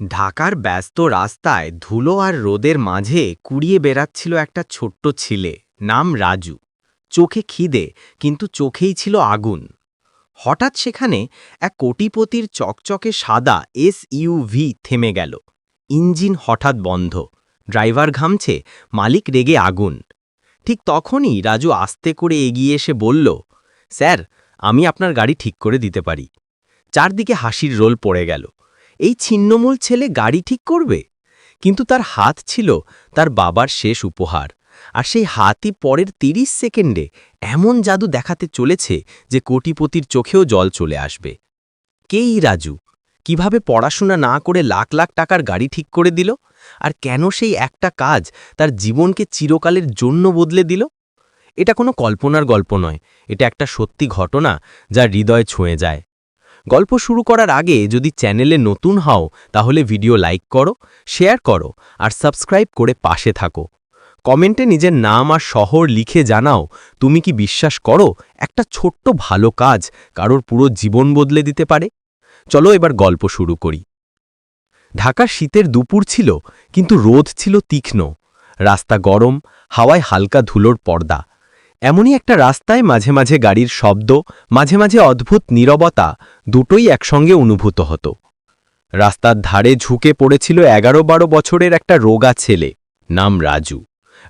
ঢাকার ব্যস্ত রাস্তায় ধুলো আর রোদের মাঝে কুড়িয়ে বেড়াচ্ছিল একটা ছোট্ট ছেলে, নাম রাজু। চোখে খিদে, কিন্তু চোখেই ছিল আগুন। হঠাৎ সেখানে এক কোটিপতির চকচকে সাদা এস ইউভি থেমে গেল। ইঞ্জিন হঠাৎ বন্ধ। ড্রাইভার ঘামছে, মালিক রেগে আগুন। ঠিক তখনই রাজু আস্তে করে এগিয়ে এসে বলল, স্যার, আমি আপনার গাড়ি ঠিক করে দিতে পারি। চারদিকে হাসির রোল পড়ে গেল। এই ছিন্নমূল ছেলে গাড়ি ঠিক করবে? কিন্তু তার হাত ছিল তার বাবার শেষ উপহার। আর সেই হাতই পরের ৩০ সেকেন্ডে এমন জাদু দেখাতে চলেছে যে কোটিপতির চোখেও জল চলে আসবে। কেই রাজু? কীভাবে পড়াশোনা না করে লাখ লাখ টাকার গাড়ি ঠিক করে দিল? আর কেন সেই একটা কাজ তার জীবনকে চিরকালের জন্য বদলে দিল? এটা কোনো কল্পনার গল্প নয়। এটা একটা সত্যি ঘটনা যা হৃদয় ছুঁয়ে যায়। গল্প শুরু করার আগে যদি চ্যানেলে নতুন হও, তাহলে ভিডিও লাইক করো, শেয়ার করো, আর সাবস্ক্রাইব করে পাশে থাকো। কমেন্টে নিজের নাম আর শহর লিখে জানাও, তুমি কি বিশ্বাস করো? একটা ছোট্ট ভালো কাজ কারোর পুরো জীবন বদলে দিতে পারে? চলো এবার গল্প শুরু করি। ঢাকার শীতের দুপুর ছিল, কিন্তু রোদ ছিল তীক্ষ্ণ। রাস্তা গরম, হাওয়ায় হালকা ধুলোর পর্দা। এমনই একটা রাস্তায় মাঝে মাঝে গাড়ির শব্দ, মাঝে মাঝে অদ্ভুত নীরবতা দুটোই একসঙ্গে অনুভূত হতো। রাস্তার ধারে ঝুঁকে পড়েছিল এগারো বারো বছরের একটা রোগা ছেলে, নাম রাজু।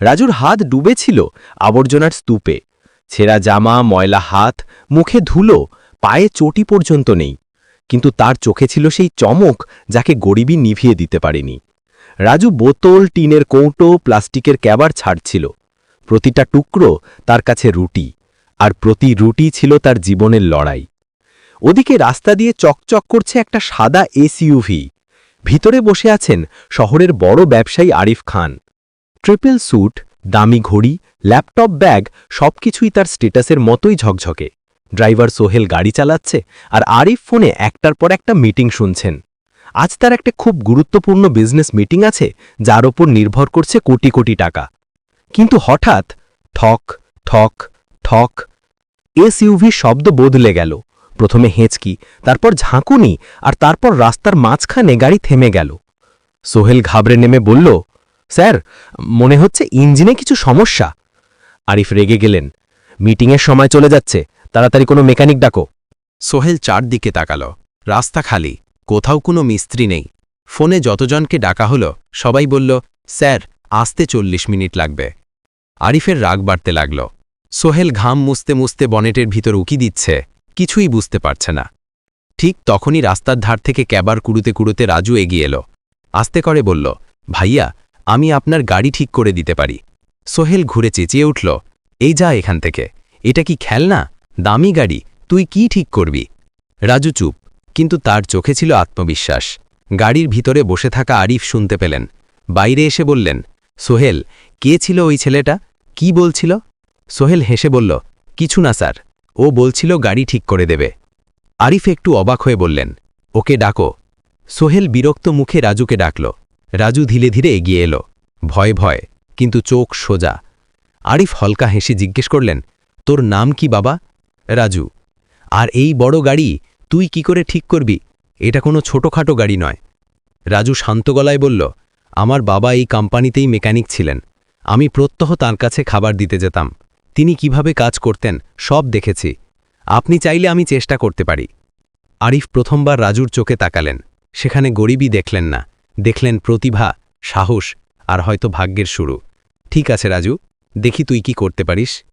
রাজুর হাত ডুবেছিল আবর্জনার স্তূপে। ছেঁড়া জামা, ময়লা হাত, মুখে ধুলো, পায়ে চটি পর্যন্ত নেই। কিন্তু তার চোখে ছিল সেই চমক যাকে গরিবই নিভিয়ে দিতে পারেনি। রাজু বোতল, টিনের কৌটো, প্লাস্টিকের ক্যাবার ছাড়ছিল। প্রতিটা টুকরো তার কাছে রুটি, আর প্রতি রুটি ছিল তার জীবনের লড়াই। ওদিকে রাস্তা দিয়ে চকচক করছে একটা সাদা এসইউভি। ভিতরে বসে আছেন শহরের বড় ব্যবসায়ী আরিফ খান। ট্রিপল স্যুট, দামি ঘড়ি, ল্যাপটপ ব্যাগ সবকিছুই তার স্টেটাসের মতোই ঝকঝকে। ড্রাইভার সোহেল গাড়ি চালাচ্ছে, আর আরিফ ফোনে একটার পর একটা মিটিং শুনছেন। আজ তার একটা খুব গুরুত্বপূর্ণ বিজনেস মিটিং আছে, যার ওপর নির্ভর করছে কোটি কোটি টাকা। কিন্তু হঠাৎ ঠক ঠক ঠক এসইউভি শব্দ বদলে গেল। প্রথমে হেঁচকি, তারপর ঝাঁকুনি, আর তারপর রাস্তার মাঝখানে গাড়ি থেমে গেল। সোহেল ঘাবড়ে নেমে বলল, স্যার, মনে হচ্ছে ইঞ্জিনে কিছু সমস্যা। আরিফ রেগে গেলেন। মিটিংয়ের সময় চলে যাচ্ছে, তাড়াতাড়ি কোনো মেকানিক ডাকো। সোহেল চারদিকে তাকাল। রাস্তা খালি, কোথাও কোনো মিস্ত্রি নেই। ফোনে যতজনকে ডাকা হলো, সবাই বলল, স্যার আসতে চল্লিশ মিনিট লাগবে। আরিফের রাগ বাড়তে লাগল। সোহেল ঘাম মুছতে মুছতে বনেটের ভিতর উকি দিচ্ছে। কিছুই বুঝতে পারছে না। ঠিক তখনই রাস্তার ধার থেকে ক্যাবার কুড়ুতে কুড়ুতে রাজু এগিয়ে এলো। আস্তে করে বলল, ভাইয়া, আমি আপনার গাড়ি ঠিক করে দিতে পারি। সোহেল ঘুরে চেঁচিয়ে উঠল, এই যা এখান থেকে। এটা কি খেলনা? দামি গাড়ি। তুই কি ঠিক করবি? রাজু চুপ, কিন্তু তার চোখে ছিল আত্মবিশ্বাস। গাড়ির ভিতরে বসে থাকা আরিফ শুনতে পেলেন। বাইরে এসে বললেন সোহেল, কে ছিল ওই ছেলেটা? কি বলছিল? সোহেল হেসে বলল, কিছু না, স্যার। ও বলছিল গাড়ি ঠিক করে দেবে। আরিফ একটু অবাক হয়ে বললেন, ওকে ডাকো। সোহেল বিরক্ত মুখে রাজুকে ডাকল। রাজু ধীরে ধীরে এগিয়ে এলো। ভয় ভয়, কিন্তু চোখ সোজা। আরিফ হলকা হেসে জিজ্ঞেস করলেন, তোর নাম কি, বাবা? রাজু। আর এই বড় গাড়ি তুই কি করে ঠিক করবি? এটা কোনো ছোটখাটো গাড়ি নয়। রাজু শান্ত গলায় বলল আমার বাবা এই কোম্পানিতেই মেকানিক ছিলেন। আমি প্রত্যহ তার কাছে খাবার দিতে যেতাম। তিনি কীভাবে কাজ করতেন, সব দেখেছি। আপনি চাইলে আমি চেষ্টা করতে পারি। আরিফ প্রথমবার রাজুর চোখে তাকালেন। সেখানে গরিবই দেখলেন না। দেখলেন প্রতিভা, সাহস আর হয়তো ভাগ্যের শুরু। ঠিক আছে রাজু, দেখি তুই কি করতে পারিস।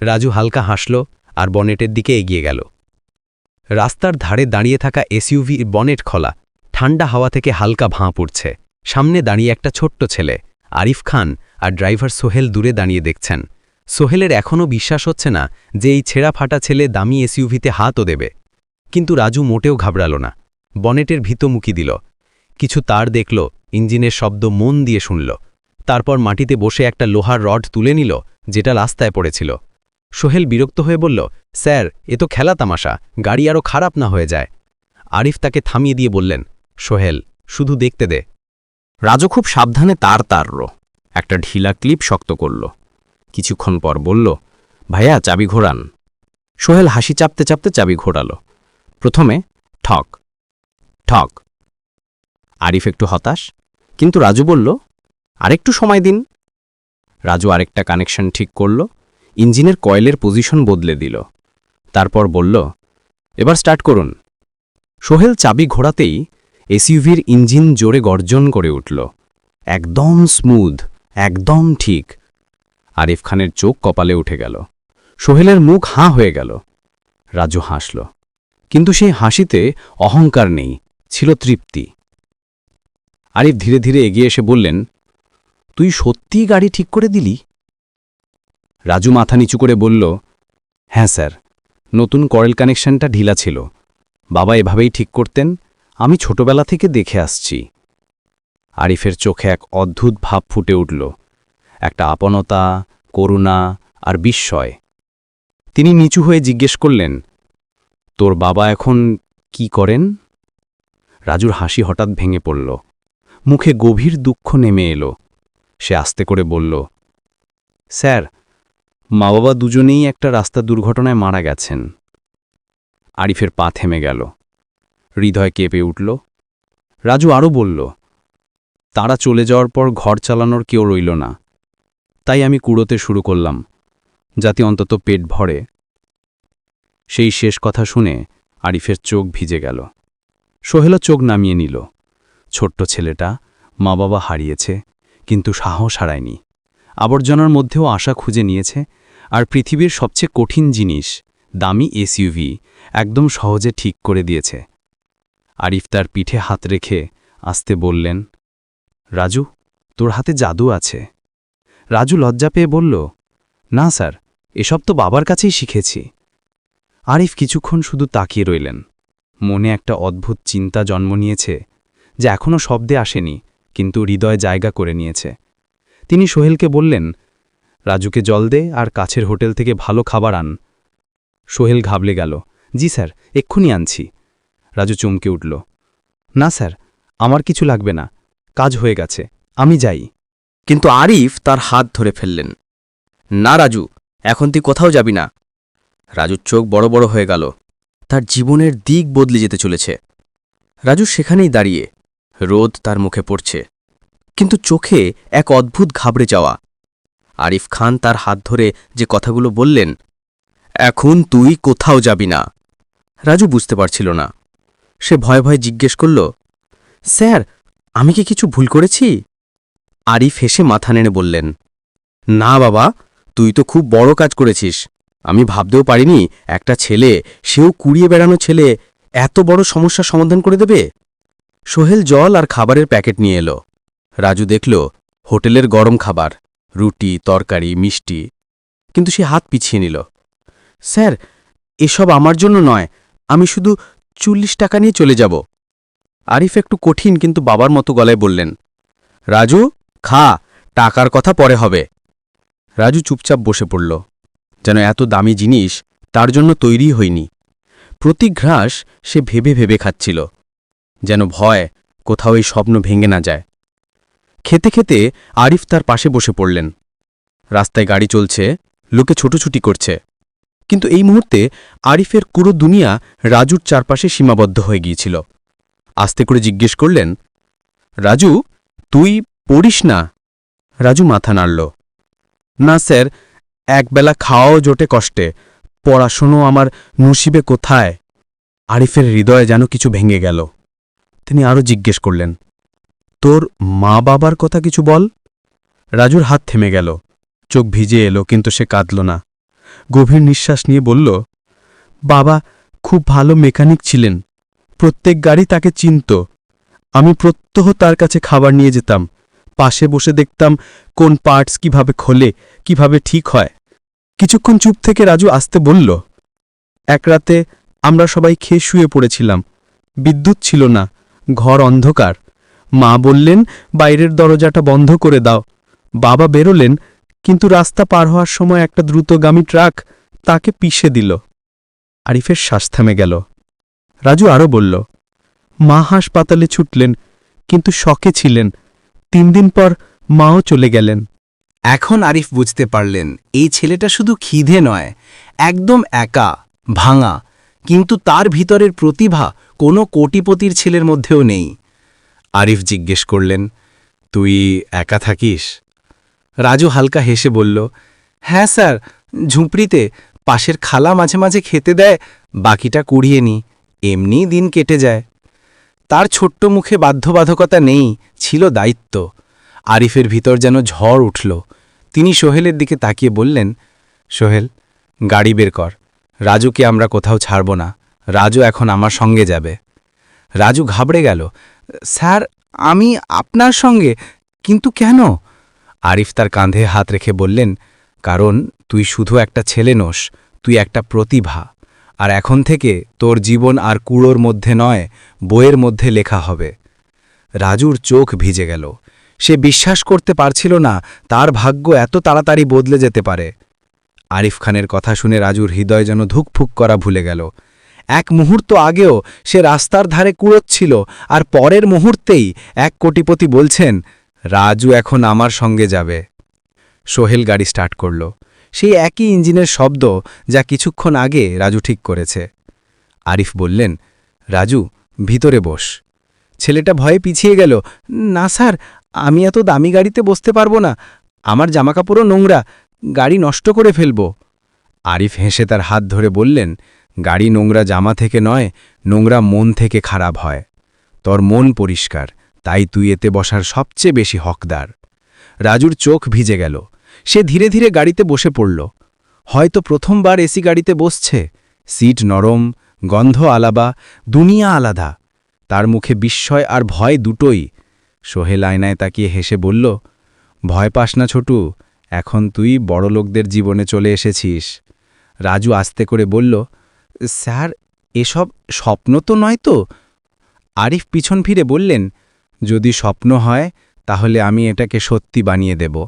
রাজু হালকা হাসল আর বনেটের দিকে এগিয়ে গেল। রাস্তার ধারে দাঁড়িয়ে থাকা এসইউভি বনেট খোলা। ঠান্ডা হাওয়া থেকে হালকা ভাঁ পড়ছে সামনে দাঁড়িয়ে একটা ছোট্ট ছেলে, আরিফ খান, আর ড্রাইভার সোহেল দূরে দাঁড়িয়ে দেখছেন। সোহেলের এখনও বিশ্বাস হচ্ছে না যে এই ছেঁড়া ফাটা ছেলে দামি এসইউভিতে হাতও দেবে। কিন্তু রাজু মোটেও ঘাবড়াল না। বনেটের ভিতমুখী দিল। কিছু তার দেখল, ইঞ্জিনের শব্দ মন দিয়ে শুনল। তারপর মাটিতে বসে একটা লোহার রড তুলে নিল, যেটা রাস্তায় পড়েছিল। সোহেল বিরক্ত হয়ে বলল, স্যার, এ তো খেলা তামাশা, গাড়ি আরও খারাপ না হয়ে যায়। আরিফ তাকে থামিয়ে দিয়ে বললেন, সোহেল, শুধু দেখতে দে। রাজু খুব সাবধানে তার তারল একটা ঢিলা ক্লিপ শক্ত করল। কিছুক্ষণ পর বলল, ভাইয়া, চাবি ঘোরান। সোহেল হাসি চাপতে চাপতে চাবি ঘোরাল। প্রথমে, ঠক ঠক। আরিফ একটু হতাশ, কিন্তু রাজু বলল, আরেকটু সময় দিন। রাজু আরেকটা কানেকশন ঠিক করল, ইঞ্জিনের কয়েলের পজিশন বদলে দিল। তারপর বলল, এবার স্টার্ট করুন। সোহেল চাবি ঘোরাতেই এসইউভির ইঞ্জিন জোরে গর্জন করে উঠল। একদম স্মুথ, একদম ঠিক। আরিফ খানের চোখ কপালে উঠে গেল। সোহেলের মুখ হাঁ হয়ে গেল। রাজু হাসল। কিন্তু সেই হাসিতে অহংকার নেই, ছিল তৃপ্তি। আরিফ ধীরে ধীরে এগিয়ে এসে বললেন, তুই সত্যিই গাড়ি ঠিক করে দিলি? রাজু মাথা নিচু করে বলল হ্যাঁ স্যার, নতুন কয়েল কানেকশনটা ঢিলা ছিল। বাবা এভাবেই ঠিক করতেন আমি ছোটবেলা থেকে দেখে আসছি। আরিফের চোখে এক অদ্ভুত ভাব ফুটে উঠল, একটা আপনতা, করুণা আর বিস্ময়। তিনি নিচু হয়ে জিজ্ঞেস করলেন, তোর বাবা এখন কি করেন? রাজুর হাসি হঠাৎ ভেঙে পড়ল। মুখে গভীর দুঃখ নেমে এলো। সে আস্তে করে বলল, স্যার মা বাবা দুজনেই একটা রাস্তা দুর্ঘটনায় মারা গেছেন। আরিফের পা থেমে গেল। হৃদয় কেঁপে উঠল। রাজু আরও বলল, তারা চলে যাওয়ার পর ঘর চালানোর কেউ রইল না। তাই আমি কুড়োতে শুরু করলাম, যাতে অন্তত পেট ভরে। সেই শেষ কথা শুনে আরিফের চোখ ভিজে গেল। সোহেলও চোখ নামিয়ে নিল, ছোট্ট ছেলেটা মা বাবা হারিয়েছে, কিন্তু সাহস হারায়নি। আবর্জনার মধ্যেও আশা খুঁজে নিয়েছে, আর পৃথিবীর সবচেয়ে কঠিন জিনিস, দামি এসইউভি, একদম সহজে ঠিক করে দিয়েছে। আরিফ তার পিঠে হাত রেখে আসতে বললেন, রাজু, তোর হাতে জাদু আছে। রাজু লজ্জা পেয়ে বলল, না স্যার, এসব তো বাবার কাছেই শিখেছি। আরিফ কিছুক্ষণ শুধু তাকিয়ে রইলেন। মনে একটা অদ্ভুত চিন্তা জন্ম নিয়েছে যে এখনও শব্দে আসেনি, কিন্তু হৃদয় জায়গা করে নিয়েছে। তিনি সোহেলকে বললেন, রাজুকে জল দে আর কাছের হোটেল থেকে ভালো খাবার আন। সোহেল ঘাবলে গেল, জি স্যার, এক্ষুনি আনছি। রাজু চমকে উঠল। না স্যার, আমার কিছু লাগবে না। কাজ হয়ে গেছে। আমি যাই। কিন্তু আরিফ তার হাত ধরে ফেললেন। না রাজু, এখন তুই কোথাও যাবি না। রাজুর চোখ বড় বড় হয়ে গেল। তার জীবনের দিক বদলে যেতে চলেছে। রাজু সেখানেই দাঁড়িয়ে। রোদ তার মুখে পড়ছে। কিন্তু চোখে এক অদ্ভুত ঘাবড়ে যাওয়া। আরিফ খান তার হাত ধরে যে কথাগুলো বললেন, এখন তুই কোথাও যাবি না। রাজু বুঝতে পারছিল না। সে ভয়ে ভয়ে জিজ্ঞেস করল, স্যার, আমি কি কিছু ভুল করেছি? আরিফ হেসে মাথা নেড়ে বললেন, না বাবা, তুই তো খুব বড় কাজ করেছিস। আমি ভাবতেও পারিনি একটা ছেলে, সেও কুড়িয়ে বেড়ানো ছেলে, এত বড় সমস্যার সমাধান করে দেবে? সোহেল জল আর খাবারের প্যাকেট নিয়ে এলো। রাজু দেখল, হোটেলের গরম খাবার, রুটি, তরকারি, মিষ্টি। কিন্তু সে হাত পিছিয়ে নিল, স্যার, এসব আমার জন্য নয়, আমি শুধু চল্লিশ টাকা নিয়ে চলে যাব। আরিফ একটু কঠিন কিন্তু বাবার মতো গলায় বললেন, রাজু, খা, টাকার কথা পরে হবে। রাজু চুপচাপ বসে পড়ল। যেন এত দামি জিনিস তার জন্য তৈরি হয়নি। প্রতি ঘ্রাস সে ভেবে ভেবে খাচ্ছিল, যেন ভয় কোথাও এই স্বপ্ন ভেঙে না যায়। খেতে খেতে আরিফ তার পাশে বসে পড়লেন। রাস্তায় গাড়ি চলছে, লোকে ছোটোছুটি করছে। কিন্তু এই মুহূর্তে আরিফের পুরো দুনিয়া রাজুর চারপাশে সীমাবদ্ধ হয়ে গিয়েছিল। আস্তে করে জিজ্ঞেস করলেন, রাজু, তুই পড়িস না? রাজু মাথা নাড়ল, না স্যার একবেলা খাওয়াও জোটে কষ্টে, পড়াশুনো আমার নসিবে কোথায়? আরিফের হৃদয়ে যেন কিছু ভেঙে গেল। তিনি আরও জিজ্ঞেস করলেন, তোর মা বাবার কথা কিছু বল? রাজুর হাত থেমে গেল, চোখ ভিজে এলো, কিন্তু সে কাঁদল না। গভীর নিঃশ্বাস নিয়ে বলল, বাবা, খুব ভালো মেকানিক ছিলেন। প্রত্যেক গাড়ি তাকে চিনত। আমি প্রত্যহ তার কাছে খাবার নিয়ে যেতাম। পাশে বসে দেখতাম কোন পার্টস কীভাবে খোলে, কীভাবে ঠিক হয়। কিছুক্ষণ চুপ থেকে রাজু আসতে বলল, এক রাতে আমরা সবাই খেয়ে শুয়ে পড়েছিলাম। বিদ্যুৎ ছিল না, ঘর অন্ধকার। মা বললেন, বাইরের দরজাটা বন্ধ করে দাও। বাবা বেরোলেন কিন্তু রাস্তা পার হওয়ার সময় একটা দ্রুতগামী ট্রাক তাকে পিষে দিল। আরিফের শ্বাস থেমে গেল। রাজু আরও বলল, মা হাসপাতালে ছুটলেন, কিন্তু শকে ছিলেন। তিন দিন পর মাও চলে গেলেন। এখন আরিফ বুঝতে পারলেন, এই ছেলেটা শুধু খিদে নয়, একদম একা, ভাঙা, কিন্তু তার ভিতরের প্রতিভা কোনো কোটিপতির ছেলের মধ্যেও নেই। আরিফ জিজ্ঞেস করলেন, তুই একা থাকিস? রাজু হালকা হেসে বলল হ্যাঁ স্যার, ঝুঁপড়িতে পাশের খালা মাঝে মাঝে খেতে দেয়, বাকিটা কুড়িয়ে নি এমনি দিন কেটে যায়। তার ছোট্ট মুখে বাধ্যবাধকতা নেই, ছিল দায়িত্ব। আরিফের ভিতর যেন ঝড় উঠল। তিনি সোহেলের দিকে তাকিয়ে বললেন, সোহেল, গাড়ি বের কর। রাজুকে আমরা কোথাও ছাড়ব না। রাজু এখন আমার সঙ্গে যাবে। রাজু ঘাবড়ে গেল, স্যার, আমি আপনার সঙ্গে, কিন্তু কেন? আরিফ তার কাঁধে হাত রেখে বললেন, কারণ তুই শুধু একটা ছেলে নোস, তুই একটা প্রতিভা। আর এখন থেকে তোর জীবন আর কুড়োর মধ্যে নয়, বইয়ের মধ্যে লেখা হবে রাজুর চোখ ভিজে গেল। সে বিশ্বাস করতে পারছিল না তার ভাগ্য এত তাড়াতাড়ি বদলে যেতে পারে। আরিফ খানের কথা শুনে রাজুর হৃদয় যেন ধুকফুক করা ভুলে গেল। এক মুহূর্ত আগেও সে রাস্তার ধারে কুড়োচ্ছিল আর পরের মুহূর্তেই এক কোটিপতি বলছেন রাজু এখন আমার সঙ্গে যাবে। সোহেল গাড়ি স্টার্ট করল। সেই একই ইঞ্জিনের শব্দ যা কিছুক্ষণ আগে রাজু ঠিক করেছে। আরিফ বললেন, রাজু, ভিতরে বস। ছেলেটা ভয়ে পিছিয়ে গেল। না স্যার, আমি এত দামি গাড়িতে বসতে পারব না। আমার জামাকাপড়ও নোংরা। গাড়ি নষ্ট করে ফেলব। আরিফ হেসে তার হাত ধরে বললেন, গাড়ি নোংরা জামা থেকে নয়, নোংরা মন থেকে খারাপ হয়। তোর মন পরিষ্কার। তাই তুই এতে বসার সবচেয়ে বেশি হকদার। রাজুর চোখ ভিজে গেল। সে ধীরে ধীরে গাড়িতে বসে পড়ল। হয়তো প্রথমবার এসি গাড়িতে বসছে। সিট নরম, গন্ধ আলাবা, দুনিয়া আলাদা। তার মুখে বিস্ময় আর ভয় দুটোই। সোহেল আয়নায় তাকিয়ে হেসে বলল, ভয় পাস না ছোটু, এখন তুই বড় লোকদের জীবনে চলে এসেছিস। রাজু আস্তে করে বলল, স্যার, এসব স্বপ্ন তো নয় তো? আরিফ পিছন ফিরে বললেন যদি স্বপ্ন হয়, তাহলে আমি এটাকে সত্যি বানিয়ে দেব।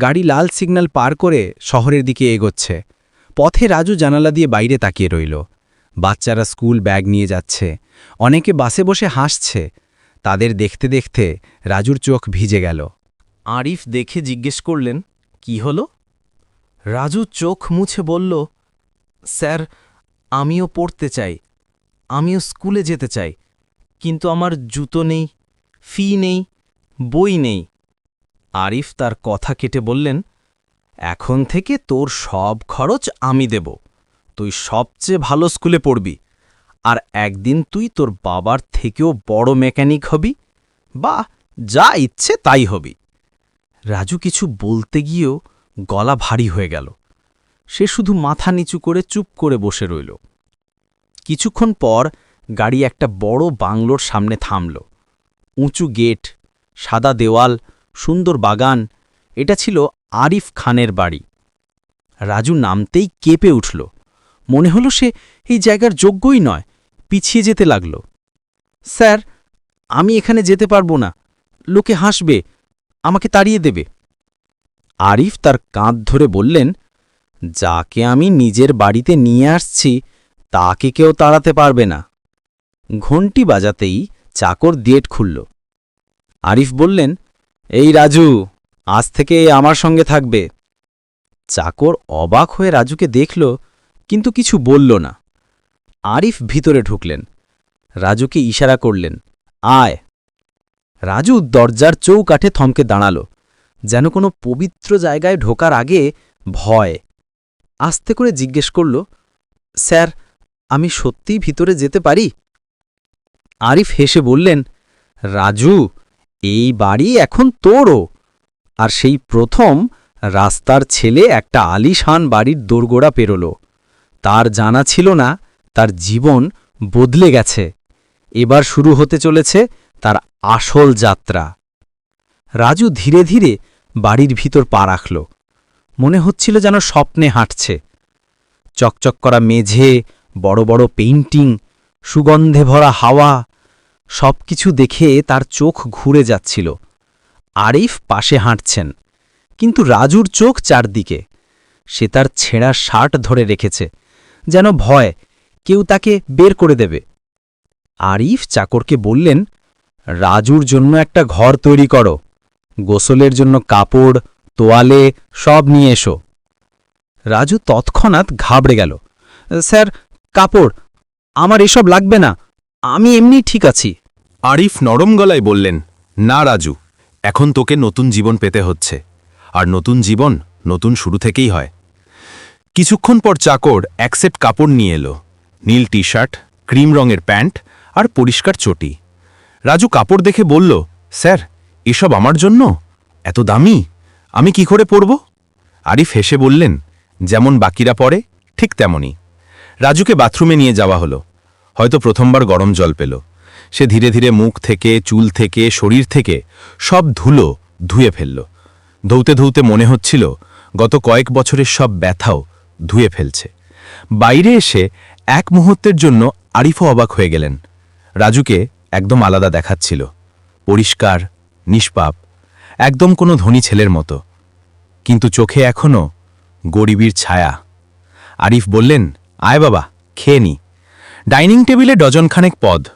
গাড়ি লাল সিগন্যাল পার করে শহরের দিকে এগোচ্ছে। পথে রাজু জানালা দিয়ে বাইরে তাকিয়ে রইল। বাচ্চারা স্কুল ব্যাগ নিয়ে যাচ্ছে। অনেকে বাসে বসে হাসছে। তাদের দেখতে দেখতে রাজুর চোখ ভিজে গেল। আরিফ দেখে জিজ্ঞেস করলেন, কি হলো? রাজু চোখ মুছে বলল, স্যার, আমিও পড়তে চাই। আমিও স্কুলে যেতে চাই। কিন্তু আমার জুতো নেই ফি নেই, বই নেই। আরিফ তার কথা কেটে বললেন, এখন থেকে তোর সব খরচ আমি দেব। তুই সবচেয়ে ভালো স্কুলে পড়বি। আর একদিন তুই তোর বাবার থেকেও বড় মেকানিক হবি। বা যা ইচ্ছে তাই হবি। রাজু কিছু বলতে গিয়েও গলা ভারী হয়ে গেল। সে শুধু মাথা নিচু করে চুপ করে বসে রইল। কিছুক্ষণ পর গাড়ি একটা বড় বাংলোর সামনে থামল। উঁচু গেট, সাদা দেওয়াল, সুন্দর বাগান, এটা ছিল আরিফ খানের বাড়ি। রাজু নামতেই কেঁপে উঠল। মনে হলো সে এই জায়গার যোগ্যই নয়, পিছিয়ে যেতে লাগল। স্যার, আমি এখানে যেতে পারব না। লোকে হাসবে, আমাকে তাড়িয়ে দেবে। আরিফ তার কাঁধ ধরে বললেন, যাকে আমি নিজের বাড়িতে নিয়ে আসছি, তাকে কেউ তাড়াতে পারবে না। ঘণ্টি বাজাতেই চাকর গেট খুলল। আরিফ বললেন, এই রাজু, আজ থেকে আমার সঙ্গে থাকবে। চাকর অবাক হয়ে রাজুকে দেখল, কিন্তু কিছু বলল না। আরিফ ভিতরে ঢুকলেন। রাজুকে ইশারা করলেন, আয়। রাজু দরজার চৌকাঠে থমকে দাঁড়াল, যেন কোনো পবিত্র জায়গায় ঢোকার আগে ভয়। আস্তে করে জিজ্ঞেস করল, স্যার, আমি সত্যিই ভিতরে যেতে পারি? আরিফ হেসে বললেন, রাজু, এই বাড়ি এখন তোরও। আর সেই প্রথম রাস্তার ছেলে একটা আলিশান বাড়ির দোরগোড়া পেরোল। তার জানা ছিল না, তার জীবন বদলে গেছে। এবার শুরু হতে চলেছে তার আসল যাত্রা। রাজু ধীরে ধীরে বাড়ির ভিতর পা রাখল। মনে হচ্ছিল যেন স্বপ্নে হাঁটছে। চকচক করা মেঝে, বড় বড় পেইন্টিং সুগন্ধে ভরা হাওয়া, সবকিছু দেখে তার চোখ ঘুরে যাচ্ছিল। আরিফ পাশে হাঁটছেন, কিন্তু রাজুর চোখ চারদিকে। সে তার ছেঁড়া শার্ট ধরে রেখেছে, যেন ভয়, কেউ তাকে বের করে দেবে। আরিফ চাকরকে বললেন, রাজুর জন্য একটা ঘর তৈরি করো, গোসলের জন্য কাপড়, তোয়ালে, সব নিয়ে এসো। রাজু তৎক্ষণাৎ ঘাবড়ে গেল, স্যার, কাপড় আমার এসব লাগবে না। আমি এমনি ঠিক আছি। আরিফ নরম গলায় বললেন, না, রাজু, এখন তোকে নতুন জীবন পেতে হচ্ছে। আর নতুন জীবন নতুন শুরু থেকেই হয়। কিছুক্ষণ পর চাকর এক সেট কাপড় নিয়ে এলো। নীল টি শার্ট ক্রিম রঙের প্যান্ট আর পরিষ্কার চটি। রাজু কাপড় দেখে বলল, স্যার, এসব আমার জন্য? এত দামি? আমি কি করে পরব? আরিফ হেসে বললেন, যেমন বাকিরা পড়ে ঠিক তেমনই। রাজুকে বাথরুমে নিয়ে যাওয়া হলো। হয়তো প্রথমবার গরম জল পেল। সে ধীরে ধীরে মুখ থেকে, চুল থেকে, শরীর থেকে সব ধুলো ধুয়ে ফেলল। ধৌতে ধৌতে মনে হচ্ছিল গত কয়েক বছরের সব ব্যথাও ধুয়ে ফেলছে। বাইরে এসে এক মুহূর্তের জন্য আরিফও অবাক হয়ে গেলেন। রাজুকে একদম আলাদা দেখাচ্ছিল। পরিষ্কার, নিষ্পাপ, একদম কোনো ধনী ছেলের মতো। কিন্তু চোখে এখনও গরিবীর ছায়া। আরিফ বললেন, আয় বাবা, খেয়ে নি। ডাইনিং টেবিলে ডজনখানেক পদ।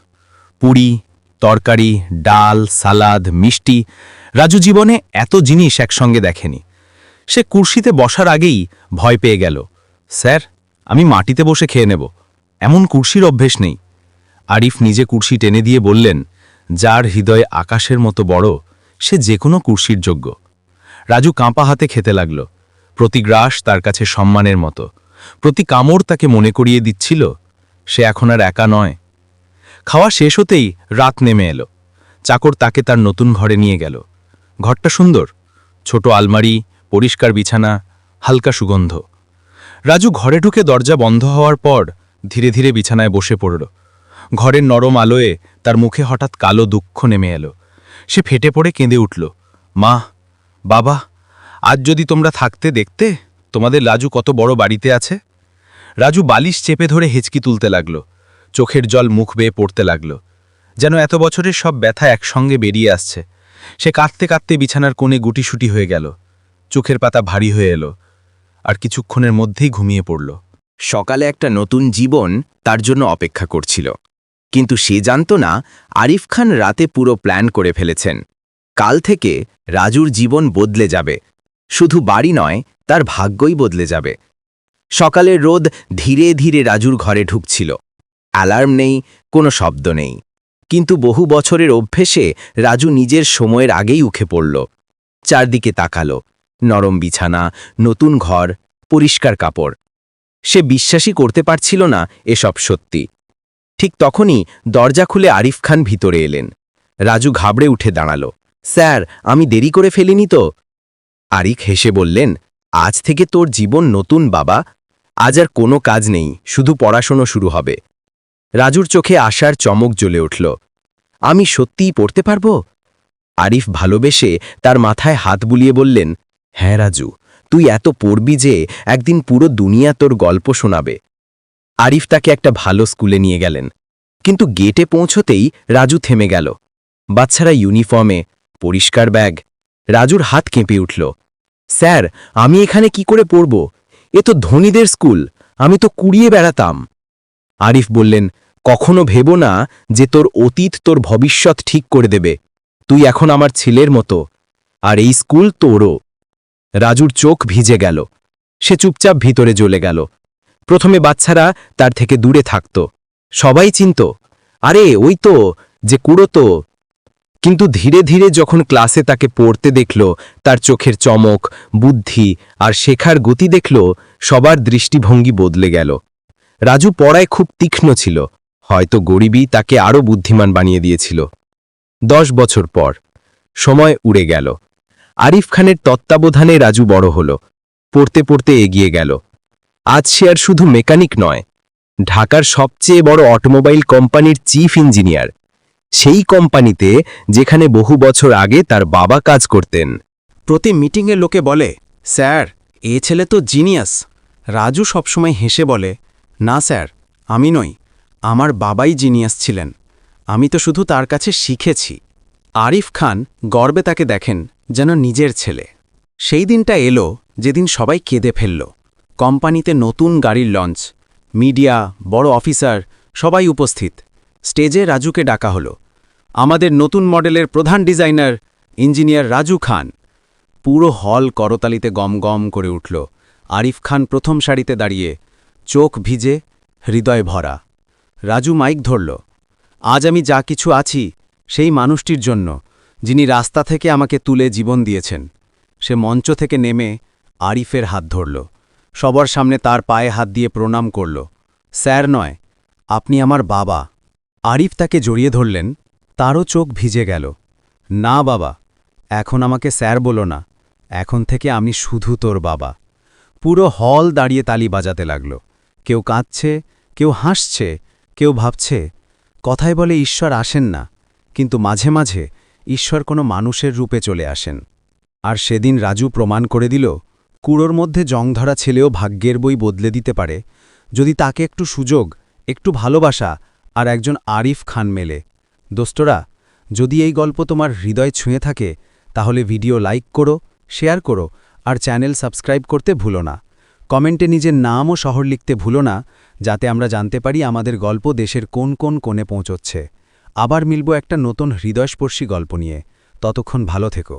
পুরি, তরকারি, ডাল, সালাদ, মিষ্টি। রাজু জীবনে এত জিনিস একসঙ্গে দেখেনি। সে কুর্সিতে বসার আগেই ভয় পেয়ে গেল। স্যার, আমি মাটিতে বসে খেয়ে নেব। এমন কুর্সির অভ্যেস নেই। আরিফ নিজে কুর্সি টেনে দিয়ে বললেন, যার হৃদয় আকাশের মতো বড়, সে যে কোনো কুর্সির যোগ্য। রাজু কাঁপা হাতে খেতে লাগল। প্রতি গ্রাস তার কাছে সম্মানের মতো। প্রতি কামড় তাকে মনে করিয়ে দিচ্ছিল সে এখন আর একা নয়। খাওয়া শেষ হতেই রাত নেমে এলো। চাকর তাকে তার নতুন ঘরে নিয়ে গেল। ঘরটা সুন্দর। ছোট আলমারি, পরিষ্কার বিছানা, হালকা সুগন্ধ। রাজু ঘরে ঢুকে দরজা বন্ধ হওয়ার পর ধীরে ধীরে বিছানায় বসে পড়ল। ঘরের নরম আলোয়ে তার মুখে হঠাৎ কালো দুঃখ নেমে এলো। সে ফেটে পড়ে কেঁদে উঠল। মা, বাবা, আজ যদি তোমরা থাকতে দেখতে, তোমাদের লাজু কত বড় বাড়িতে আছে? রাজু বালিশ চেপে ধরে হেঁচকি তুলতে লাগল। চোখের জল মুখ বেয়ে পড়তে লাগল। যেন এত বছরের সব ব্যথা একসঙ্গে বেরিয়ে আসছে। সে কাঁদতে কাঁদতে বিছানার কোণে গুটিসুটি হয়ে গেল। চোখের পাতা ভারী হয়ে এলো। আর কিছুক্ষণের মধ্যেই ঘুমিয়ে পড়ল। সকালে একটা নতুন জীবন তার জন্য অপেক্ষা করছিল। কিন্তু সে জানত না, আরিফ খান রাতে পুরো প্ল্যান করে ফেলেছেন। কাল থেকে রাজুর জীবন বদলে যাবে। শুধু বাড়ি নয়, তার ভাগ্যই বদলে যাবে। সকালের রোদ ধীরে ধীরে রাজুর ঘরে ঢুকছিল। অ্যালার্ম নেই, কোনো শব্দ নেই। কিন্তু বহু বছরের অভ্যেসে রাজু নিজের সময়ের আগেই উঠে পড়ল। চারদিকে তাকালো, নরম বিছানা, নতুন ঘর, পরিষ্কার কাপড়। সে বিশ্বাসই করতে পারছিল না এসব সত্যি। ঠিক তখনই দরজা খুলে আরিফ খান ভিতরে এলেন। রাজু ঘাবড়ে উঠে দাঁড়াল। স্যার, আমি দেরি করে ফেলিনি তো? আরিক হেসে বললেন, আজ থেকে তোর জীবন নতুন, বাবা। আজ আর কোনো কাজ নেই, শুধু পড়াশোনা শুরু হবে। রাজুর চোখে আশার চমক জ্বলে উঠল। আমি সত্যিই পড়তে পারব? আরিফ ভালোবেসে তার মাথায় হাত বুলিয়ে বললেন হ্যাঁ রাজু, তুই এত পড়বি যে একদিন পুরো দুনিয়া তোর গল্প শোনাবে। আরিফ তাকে একটা ভালো স্কুলে নিয়ে গেলেন। কিন্তু গেটে পৌঁছতেই রাজু থেমে গেল। বাচ্চারা ইউনিফর্মে, পরিষ্কার ব্যাগ। রাজুর হাত কেঁপে উঠল। স্যার, আমি এখানে কি করে পড়ব? এ তো ধনীদের স্কুল, আমি তো কুড়িয়ে বেড়াতাম। আরিফ বললেন, কখনো ভেব না যে তোর অতীত তোর ভবিষ্যৎ ঠিক করে দেবে। তুই এখন আমার ছেলের মতো, আর এই স্কুল তোরও। রাজুর চোখ ভিজে গেল। সে চুপচাপ ভিতরে জ্বলে গেল। প্রথমে বাচ্চারা তার থেকে দূরে থাকত। সবাই চিনত, আরে, ওই তো, যে কুড়োতো কিন্তু ধীরে ধীরে যখন ক্লাসে তাকে পড়তে দেখল, তার চোখের চমক, বুদ্ধি আর শেখার গতি দেখল, সবার দৃষ্টিভঙ্গি বদলে গেল। রাজু পড়ায় খুব তীক্ষ্ণ ছিল, হয়তো গরিবই তাকে আরও বুদ্ধিমান বানিয়ে দিয়েছিল। দশ বছর পর, সময় উড়ে গেল। আরিফ খানের তত্ত্বাবধানে রাজু বড় হল, পড়তে পড়তে এগিয়ে গেল। আজ সে আর শুধু মেকানিক নয়, ঢাকার সবচেয়ে বড় অটোমোবাইল কোম্পানির চিফ ইঞ্জিনিয়ার। সেই কোম্পানিতে যেখানে বহু বছর আগে তার বাবা কাজ করতেন। প্রতি মিটিংয়ে লোকে বলে, স্যার, এ ছেলে তো জিনিয়াস। রাজু সবসময় হেসে বলে, না স্যার, আমি নই, আমার বাবাই জিনিয়াস ছিলেন। আমি তো শুধু তার কাছে শিখেছি। আরিফ খান গর্বে তাকে দেখেন যেন নিজের ছেলে। সেই দিনটা এলো যেদিন সবাই কেঁদে ফেলল। কোম্পানিতে নতুন গাড়ির লঞ্চ, মিডিয়া, বড় অফিসার, সবাই উপস্থিত। স্টেজে রাজুকে ডাকা হলো। আমাদের নতুন মডেলের প্রধান ডিজাইনার ইঞ্জিনিয়ার রাজু খান। পুরো হল করতালিতে গম গম করে উঠল। আরিফ খান প্রথম সারিতে দাঁড়িয়ে চোখ ভিজে হৃদয় ভরা। রাজু মাইক ধরল, আজ আমি যা কিছু আছি সেই মানুষটির জন্য, যিনি রাস্তা থেকে আমাকে তুলে জীবন দিয়েছেন। সে মঞ্চ থেকে নেমে আরিফের হাত ধরল। সবার সামনে তার পায়ে হাত দিয়ে প্রণাম করল, স্যার নয়, আপনি আমার বাবা। আরিফ তাকে জড়িয়ে ধরলেন, তারও চোখ ভিজে গেল। না বাবা, এখন আমাকে স্যার বলো না, এখন থেকে আমি শুধু তোর বাবা। পুরো হল দাঁড়িয়ে তালি বাজাতে লাগল। কেউ কাঁদছে, কেউ হাসছে, কেউ ভাবছে, কথায় বলে ঈশ্বর আসেন না, কিন্তু মাঝে মাঝে ঈশ্বর কোনো মানুষের রূপে চলে আসেন। আর সেদিন রাজু প্রমাণ করে দিল কুড়োর মধ্যে জংধরা ছেলেও ভাগ্যের বই বদলে দিতে পারে, যদি তাকে একটু সুযোগ, একটু ভালোবাসা আর একজন আরিফ খান মেলে। দোস্তরা, যদি এই গল্প তোমার হৃদয় ছুঁয়ে থাকে, তাহলে ভিডিও লাইক করো, শেয়ার করো, আর চ্যানেল সাবস্ক্রাইব করতে ভুলো না। কমেন্টে নিজের নাম ও শহর লিখতে ভুলো না, যাতে আমরা জানতে পারি আমাদের গল্প দেশের কোন কোন কোণে পৌঁছচ্ছে। আবার মিলব একটা নতুন হৃদয়স্পর্শী গল্প নিয়ে। ততক্ষণ ভালো থেকো।